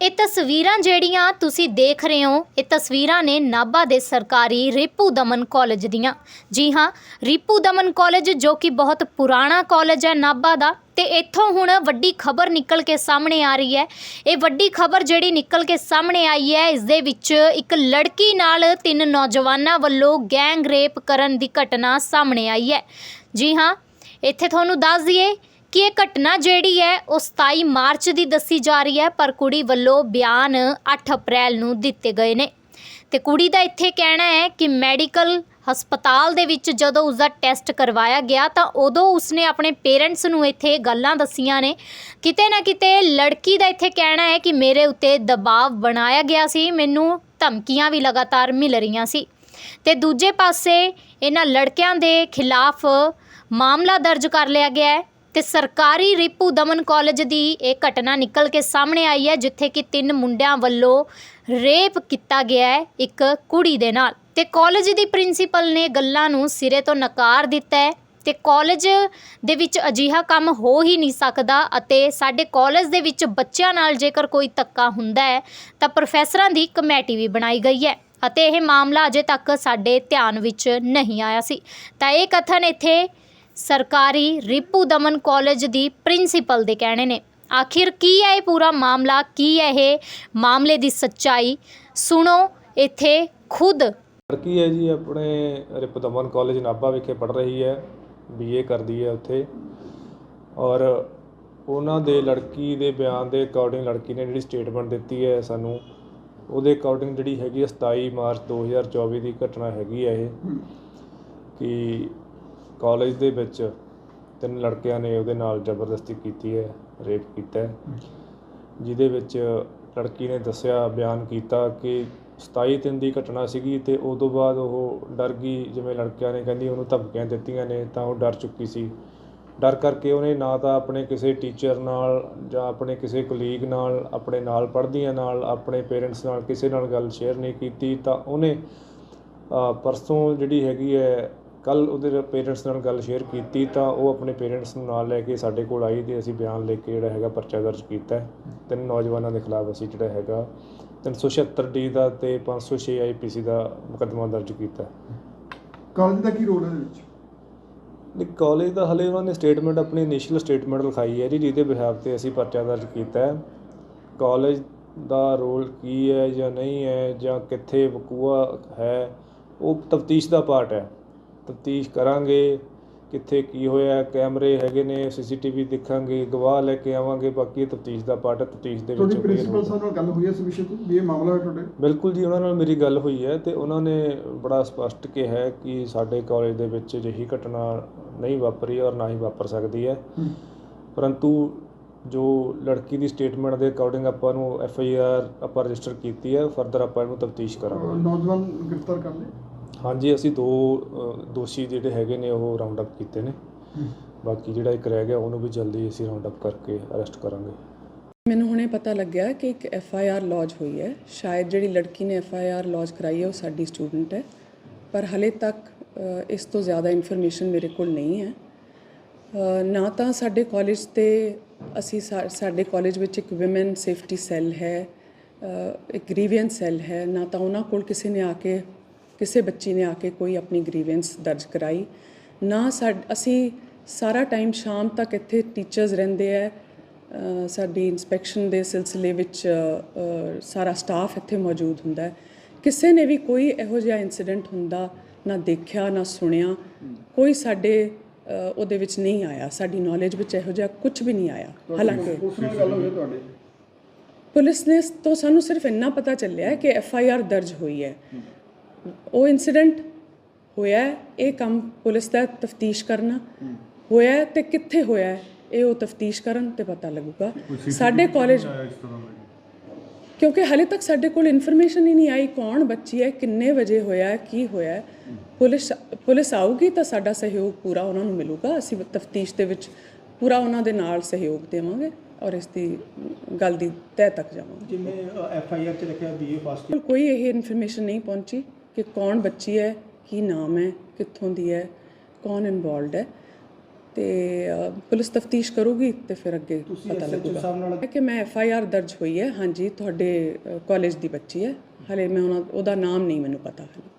ਇਹ ਤਸਵੀਰਾਂ ਜਿਹੜੀਆਂ ਤੁਸੀਂ ਦੇਖ ਰਹੇ ਹੋ, ਇਹ ਤਸਵੀਰਾਂ ਨੇ ਨਾਭਾ ਦੇ ਸਰਕਾਰੀ ਰਿਪੂ ਦਮਨ ਕਾਲਜ ਦੀਆਂ। ਜੀ ਹਾਂ, ਰਿਪੂ ਦਮਨ ਕਾਲਜ ਜੋ ਕਿ ਬਹੁਤ ਪੁਰਾਣਾ ਕਾਲਜ ਹੈ ਨਾਭਾ ਦਾ, ਤੇ ਇੱਥੋਂ ਹੁਣ ਵੱਡੀ ਖਬਰ ਨਿਕਲ ਕੇ ਸਾਹਮਣੇ ਆ ਰਹੀ ਹੈ। ਇਹ ਵੱਡੀ ਖਬਰ ਜਿਹੜੀ ਨਿਕਲ ਕੇ ਸਾਹਮਣੇ ਆਈ ਹੈ, ਇਸ ਦੇ ਵਿੱਚ ਇੱਕ ਲੜਕੀ ਨਾਲ ਤਿੰਨ ਨੌਜਵਾਨਾਂ ਵੱਲੋਂ ਗੈਂਗ ਰੇਪ ਕਰਨ ਦੀ ਘਟਨਾ ਸਾਹਮਣੇ ਆਈ ਹੈ। ਜੀ ਹਾਂ, ਇੱਥੇ ਤੁਹਾਨੂੰ ਦੱਸ ਦਈਏ ਕਿ ਇਹ ਘਟਨਾ ਜਿਹੜੀ ਹੈ ਉਹ 27 ਮਾਰਚ ਦੀ ਦੱਸੀ ਜਾ ਰਹੀ ਹੈ, ਪਰ ਕੁੜੀ ਵੱਲੋਂ ਬਿਆਨ 8 ਅਪ੍ਰੈਲ ਨੂੰ ਦਿੱਤੇ ਗਏ ਨੇ। ਤੇ ਕੁੜੀ ਦਾ ਇੱਥੇ ਕਹਿਣਾ ਹੈ ਕਿ ਮੈਡੀਕਲ ਹਸਪਤਾਲ ਦੇ ਵਿੱਚ ਜਦੋਂ ਉਸ ਦਾ ਟੈਸਟ ਕਰਵਾਇਆ ਗਿਆ, ਤਾਂ ਉਦੋਂ ਉਸਨੇ ਆਪਣੇ ਪੇਰੈਂਟਸ ਨੂੰ ਇੱਥੇ ਗੱਲਾਂ ਦੱਸੀਆਂ ਨੇ। ਕਿਤੇ ਨਾ ਕਿਤੇ ਲੜਕੀ ਦਾ ਇੱਥੇ ਕਹਿਣਾ ਹੈ ਕਿ ਮੇਰੇ ਉੱਤੇ ਦਬਾਅ ਬਣਾਇਆ ਗਿਆ ਸੀ, ਮੈਨੂੰ ਧਮਕੀਆਂ ਵੀ ਲਗਾਤਾਰ ਮਿਲ ਰਹੀਆਂ ਸੀ। ਤੇ ਦੂਜੇ ਪਾਸੇ ਇਹਨਾਂ ਲੜਕਿਆਂ ਦੇ ਖਿਲਾਫ ਮਾਮਲਾ ਦਰਜ ਕਰ ਲਿਆ ਗਿਆ ਹੈ। ਤੇ ਸਰਕਾਰੀ ਰਿਪੂ ਦਮਨ ਕਾਲਜ ਦੀ ਇਹ ਘਟਨਾ ਨਿਕਲ ਕੇ ਸਾਹਮਣੇ ਆਈ ਹੈ, ਜਿੱਥੇ ਕਿ ਤਿੰਨ ਮੁੰਡਿਆਂ ਵੱਲੋਂ ਰੇਪ ਕੀਤਾ ਗਿਆ ਹੈ ਇੱਕ ਕੁੜੀ ਦੇ ਨਾਲ। ਤੇ ਕਾਲਜ ਦੀ ਪ੍ਰਿੰਸੀਪਲ ਨੇ ਗੱਲਾਂ ਨੂੰ ਸਿਰੇ ਤੋਂ ਨਕਾਰ ਦਿੱਤਾ ਹੈ ਤੇ ਕਾਲਜ ਦੇ ਵਿੱਚ ਅਜਿਹਾ ਕੰਮ ਹੋ ਹੀ ਨਹੀਂ ਸਕਦਾ ਅਤੇ ਸਾਡੇ ਕਾਲਜ ਦੇ ਵਿੱਚ ਬੱਚਿਆਂ ਨਾਲ ਜੇਕਰ ਕੋਈ ਧੱਕਾ ਹੁੰਦਾ ਹੈ, ਤਾਂ ਪ੍ਰੋਫੈਸਰਾਂ ਦੀ ਕਮੇਟੀ ਵੀ ਬਣਾਈ ਗਈ ਹੈ ਅਤੇ ਇਹ ਮਾਮਲਾ ਅਜੇ ਤੱਕ ਸਾਡੇ ਧਿਆਨ ਵਿੱਚ ਨਹੀਂ ਆਇਆ ਸੀ। ਤਾਂ ਇਹ ਕਥਨ ਇੱਥੇ ਸਰਕਾਰੀ ਰਿਪੂ ਦਮਨ ਕਾਲਜ ਦੀ ਪ੍ਰਿੰਸੀਪਲ ਦੇ ਕਹਿਣੇ ਨੇ। ਆਖਿਰ ਕੀ ਹੈ ਇਹ ਪੂਰਾ ਮਾਮਲਾ? ਕੀ ਹੈ ਇਹ ਮਾਮਲੇ ਦੀ ਸੱਚਾਈ? ਸੁਣੋ ਇੱਥੇ ਖੁਦ। ਲੜਕੀ ਹੈ ਜੀ ਆਪਣੇ ਰਿਪਦਮਨ ਕਾਲਜ ਨਾਭਾ ਵਿਖੇ ਪੜ੍ਹ ਰਹੀ ਹੈ ਬੀਏ ਕਰਦੀ ਹੈ ਉੱਥੇ। ਔਰ ਉਹਨਾਂ ਦੇ ਲੜਕੀ ਦੇ ਬਿਆਨ ਦੇ ਅਕੋਰਡਿੰਗ ਲੜਕੀ ਨੇ ਜਿਹੜੀ ਸਟੇਟਮੈਂਟ ਦਿੱਤੀ ਹੈ ਸਾਨੂੰ ਉਹਦੇ ਅਕੋਰਡਿੰਗ ਜਿਹੜੀ ਹੈਗੀ ਹੈ 27 ਮਾਰਚ 2024 ਦੀ ਘਟਨਾ ਹੈਗੀ ਹੈ ਇਹ। ਕਿ ਕਾਲਜ ਦੇ ਵਿੱਚ ਤਿੰਨ ਲੜਕਿਆਂ ਨੇ ਉਹਦੇ ਨਾਲ ਜ਼ਬਰਦਸਤੀ ਕੀਤੀ ਹੈ ਰੇਪ ਕੀਤਾ ਹੈ। ਜਿਹਦੇ ਵਿੱਚ ਲੜਕੀ ਨੇ ਦੱਸਿਆ ਬਿਆਨ ਕੀਤਾ ਕਿ 27 ਦਿਨ ਦੀ ਘਟਨਾ ਸੀਗੀ ਤੇ ਉਦੋਂ ਬਾਅਦ ਉਹ ਡਰ ਗਈ ਜਿਵੇਂ ਲੜਕਿਆਂ ਨੇ ਕਹਿੰਦੀ ਉਹਨੂੰ ਧਮਕੀਆਂ ਦਿੱਤੀਆਂ ਨੇ ਤਾਂ ਉਹ ਡਰ ਚੁੱਕੀ ਸੀ। ਡਰ ਕਰਕੇ ਉਹਨੇ ਨਾ ਤਾਂ ਆਪਣੇ ਕਿਸੇ ਟੀਚਰ ਨਾਲ ਜਾਂ ਆਪਣੇ ਕਿਸੇ ਕੁਲੀਗ ਨਾਲ ਆਪਣੇ ਨਾਲ ਪੜ੍ਹਦੀਆਂ ਨਾਲ ਆਪਣੇ ਪੇਰੈਂਟਸ ਨਾਲ ਕਿਸੇ ਨਾਲ ਗੱਲ ਸ਼ੇਅਰ ਨਹੀਂ ਕੀਤੀ ਤਾਂ ਉਹਨੇ ਪਰਸੋਂ ਜਿਹੜੀ ਹੈਗੀ ਹੈ ਕੱਲ ਉਹਦੇ ਪੇਰੈਂਟਸ ਨਾਲ ਗੱਲ ਸ਼ੇਅਰ ਕੀਤੀ ਤਾਂ ਉਹ ਆਪਣੇ ਪੇਰੈਂਟਸ ਨੂੰ ਨਾਲ ਲੈ ਕੇ ਸਾਡੇ ਕੋਲ ਆਈ ਤੇ ਅਸੀਂ ਬਿਆਨ ਲੈ ਕੇ ਜਿਹੜਾ ਹੈਗਾ ਪਰਚਾ ਦਰਜ ਕੀਤਾ। ਤਿੰਨ ਨੌਜਵਾਨਾਂ ਦੇ ਖਿਲਾਫ ਅਸੀਂ ਜਿਹੜਾ ਹੈਗਾ 376 ਡੀ ਦਾ ਤੇ 506 ਆਈਪੀਸੀ ਦਾ ਮੁਕੱਦਮਾ ਦਰਜ ਕੀਤਾ। ਕਾਲਜ ਦਾ ਕੀ ਰੋਲ ਹੈ ਇਹਦੇ ਵਿੱਚ ਨਹੀਂ ਕਾਲਜ ਦਾ ਹਲੇ ਉਹਨਾਂ ਨੇ ਸਟੇਟਮੈਂਟ ਆਪਣੀ ਇਨੀਸ਼ੀਅਲ ਸਟੇਟਮੈਂਟ ਲਿਖਾਈ ਹੈ ਜੀ ਜਿਹਦੇ ਬਿਹਾਫ ਤੇ ਅਸੀਂ ਪਰਚਾ ਦਰਜ ਕੀਤਾ ਹੈ ਕਾਲਜ ਦਾ ਰੋਲ ਕੀ ਹੈ ਜਾਂ ਨਹੀਂ ਹੈ ਜਾਂ ਕਿੱਥੇ ਵਕੂਆ ਹੈ ਉਹ ਤਫਤੀਸ਼ ਦਾ ਪਾਰਟ ਹੈ ਤਫਤੀਸ਼ ਕਰਾਂਗੇ ਕਿੱਥੇ ਕੀ ਹੋਇਆ ਕੈਮਰੇ ਹੈਗੇ ਨੇ ਸੀਸੀਟੀਵੀ ਦੇਖਾਂਗੇ ਗਵਾਹ ਲੈ ਕੇ ਆਵਾਂਗੇ ਬਾਕੀ ਤਫਤੀਸ਼ ਦਾ ਪਾਰਟ ਤਫਤੀਸ਼ ਦੇ ਵਿੱਚ ਪ੍ਰਿੰਸੀਪਲ। ਸਾਹਿਬ ਨਾਲ ਗੱਲ ਹੋਈ ਹੈ ਇਸ ਵਿਸ਼ੇ ਤੇ ਵੀ ਇਹ ਮਾਮਲਾ ਹੈ ਤੁਹਾਡੇ ਬਿਲਕੁਲ ਜੀ ਉਹਨਾਂ ਨਾਲ ਮੇਰੀ ਗੱਲ ਹੋਈ ਹੈ ਤੇ ਉਹਨਾਂ ਨੇ ਬੜਾ ਸਪਸ਼ਟ ਕਿਹਾ ਹੈ ਕਿ ਸਾਡੇ ਕਾਲਜ ਦੇ ਵਿੱਚ ਅਜਿਹੀ ਘਟਨਾ ਨਹੀਂ ਵਾਪਰੀ ਔਰ ਨਾ ਹੀ ਵਾਪਰ ਸਕਦੀ ਹੈ ਹੂੰ। ਪਰੰਤੂ ਜੋ ਲੜਕੀ ਦੀ ਸਟੇਟਮੈਂਟ ਦੇ ਅਕੋਰਡਿੰਗ ਆਪਾਂ ਨੂੰ ਐਫ ਆਈ ਆਰ ਆਪਾਂ ਰਜਿਸਟਰ ਕੀਤੀ ਹੈ ਫਰਦਰ ਆਪਾਂ ਇਹਨੂੰ ਤਫਤੀਸ਼ ਕਰਾਂਗੇ ਨੌਜਵਾਨ ਗ੍ਰਿਫਤਾਰ ਕਰ ਲਏ ਹਾਂਜੀ ਅਸੀਂ ਦੋ ਅ, ਦੋਸ਼ੀ ਜਿਹੜੇ ਹੈਗੇ ਨੇ ਉਹ ਰਾਉਂਡ ਅਪ ਕੀਤੇ ਨੇ। ਬਾਕੀ ਜਿਹੜਾ ਇੱਕ ਰਹਿ ਗਿਆ ਉਹਨੂੰ ਵੀ ਜਲਦੀ ਅਸੀਂ ਰਾਉਂਡ ਅਪ ਕਰਕੇ ਅਰੈਸਟ ਕਰਾਂਗੇ। ਮੈਨੂੰ ਹੁਣੇ ਪਤਾ ਲੱਗਿਆ ਕਿ ਇੱਕ ਐਫ ਆਈ ਆਰ ਲੌਜ ਹੋਈ ਹੈ। ਸ਼ਾਇਦ ਜਿਹੜੀ ਲੜਕੀ ਨੇ ਐਫ ਆਈ ਆਰ ਲੌਜ ਕਰਾਈ ਹੈ ਉਹ ਸਾਡੀ ਸਟੂਡੈਂਟ ਹੈ। ਪਰ ਹਲੇ ਤੱਕ ਅ, ਇਸ ਤੋਂ ਜ਼ਿਆਦਾ ਇਨਫੋਰਮੇਸ਼ਨ ਮੇਰੇ ਕੋਲ ਨਹੀਂ ਹੈ। ਅ, ਨਾ ਤਾਂ ਸਾਡੇ ਕਾਲਜ ਤੇ ਅਸੀਂ ਸਾ- ਸਾਡੇ ਕਾਲਜ ਵਿੱਚ ਇੱਕ ਔਮਨ ਸੇਫਟੀ ਸੈੱਲ ਹੈ ਅ, ਇੱਕ ਗ੍ਰੀਵੈਂਸ ਸੈੱਲ ਹੈ। ਨਾ ਤਾਂ ਉਹਨਾਂ ਕੋਲ ਕਿਸੇ ਨੇ ਆ ਕੇ ਕਿਸੇ ਬੱਚੀ ਨੇ ਆ ਕੇ ਕੋਈ ਆਪਣੀ ਗ੍ਰੀਵੈਂਸ ਦਰਜ ਕਰਾਈ ਨਾ ਅਸੀਂ ਸਾਰਾ ਟਾਈਮ ਸ਼ਾਮ ਤੱਕ ਇੱਥੇ ਟੀਚਰਸ ਰਹਿੰਦੇ ਅ, ਸਾਡੀ ਇਨਸਪੈਕਸ਼ਨ ਦੇ ਸਿਲਸਿਲੇ ਵਿੱਚ ਸਾਰਾ ਸਟਾਫ ਇੱਥੇ ਮੌਜੂਦ ਹੁੰਦਾ ਹੈ ਕਿਸੇ ਨੇ ਵੀ ਕੋਈ ਇਹੋ ਜਿਹਾ ਇਨਸੀਡੈਂਟ ਹੁੰਦਾ ਨਾ ਦੇਖਿਆ ਨਾ ਸੁਣਿਆ ਕੋਈ ਸਾਡੇ ਉਹਦੇ ਵਿੱਚ ਨਹੀਂ ਆਇਆ ਸਾਡੀ ਨੌਲੇਜ ਵਿੱਚ ਇਹੋ ਜਿਹਾ ਕੁਝ ਵੀ ਨਹੀਂ ਆਇਆ। ਹਾਲਾਂਕਿ ਪੁਲਿਸ ਨੇ ਤੋਂ ਸਾਨੂੰ ਸਿਰਫ ਇੰਨਾ ਪਤਾ ਚੱਲਿਆ ਕਿ ਐਫ ਆਈ ਆਰ ਦਰਜ ਹੋਈ ਹੈ। ਉਹ ਇਨਸੀਡੈਂਟ ਹੋਇਆ ਹੈ, ਇਹ ਕੰਮ ਪੁਲਿਸ ਦਾ ਤਫਤੀਸ਼ ਕਰਨਾ। ਹੋਇਆ ਤੇ ਕਿੱਥੇ ਹੋਇਆ ਹੈ, ਇਹ ਉਹ ਤਫਤੀਸ਼ ਕਰਨ ਤੇ ਪਤਾ ਲੱਗੂਗਾ। ਸਾਡੇ ਕਾਲਜ ਕਿਉਂਕਿ ਹਲੇ ਤੱਕ ਸਾਡੇ ਕੋਲ ਇਨਫੋਰਮੇਸ਼ਨ ਹੀ ਨਹੀਂ ਆਈ ਕੌਣ ਬੱਚੀ ਹੈ ਕਿੰਨੇ ਵਜੇ ਹੋਇਆ ਹੈ, ਕੀ ਹੋਇਆ ਹੈ। ਪੁਲਿਸ ਪੁਲਿਸ ਆਊਗੀ ਤਾਂ ਸਾਡਾ ਸਹਿਯੋਗ ਪੂਰਾ ਉਹਨਾਂ ਨੂੰ ਮਿਲੂਗਾ। ਅਸੀਂ ਤਫਤੀਸ਼ ਦੇ ਵਿੱਚ ਪੂਰਾ ਉਹਨਾਂ ਦੇ ਨਾਲ ਸਹਿਯੋਗ ਦੇਵਾਂਗੇ ਔਰ ਇਸ ਦੀ ਗੱਲ ਦੀ ਤਹਿ ਤੱਕ ਜਾਵਾਂਗੇ। ਜਿਵੇਂ ਐਫ ਆਈ ਆਰ 'ਚ ਲਿਖਿਆ ਬੀਏ ਪਾਸ ਕੋਈ ਇਹ ਇਨਫੋਰਮੇਸ਼ਨ ਨਹੀਂ ਪਹੁੰਚੀ। ਕਿ ਕੌਣ ਬੱਚੀ ਹੈ ਕੀ ਨਾਮ ਹੈ ਕਿੱਥੋਂ ਦੀ ਹੈ ਕੌਣ ਇਨਵੋਲਡ ਹੈ। ਤੇ ਪੁਲਿਸ ਤਫਤੀਸ਼ ਕਰੂਗੀ ਤੇ ਫਿਰ ਅੱਗੇ ਪਤਾ ਲੱਗੂਗਾ। ਕਿ ਮੈਂ ਐਫ ਆਈ ਆਰ ਦਰਜ ਹੋਈ ਹੈ ਹਾਂਜੀ ਤੁਹਾਡੇ ਕਾਲਜ ਦੀ ਬੱਚੀ ਹੈ। ਹਲੇ ਮੈਂ ਉਹਨਾਂ ਉਹਦਾ ਨਾਮ ਨਹੀਂ ਮੈਨੂੰ ਪਤਾ। ਹਲੇ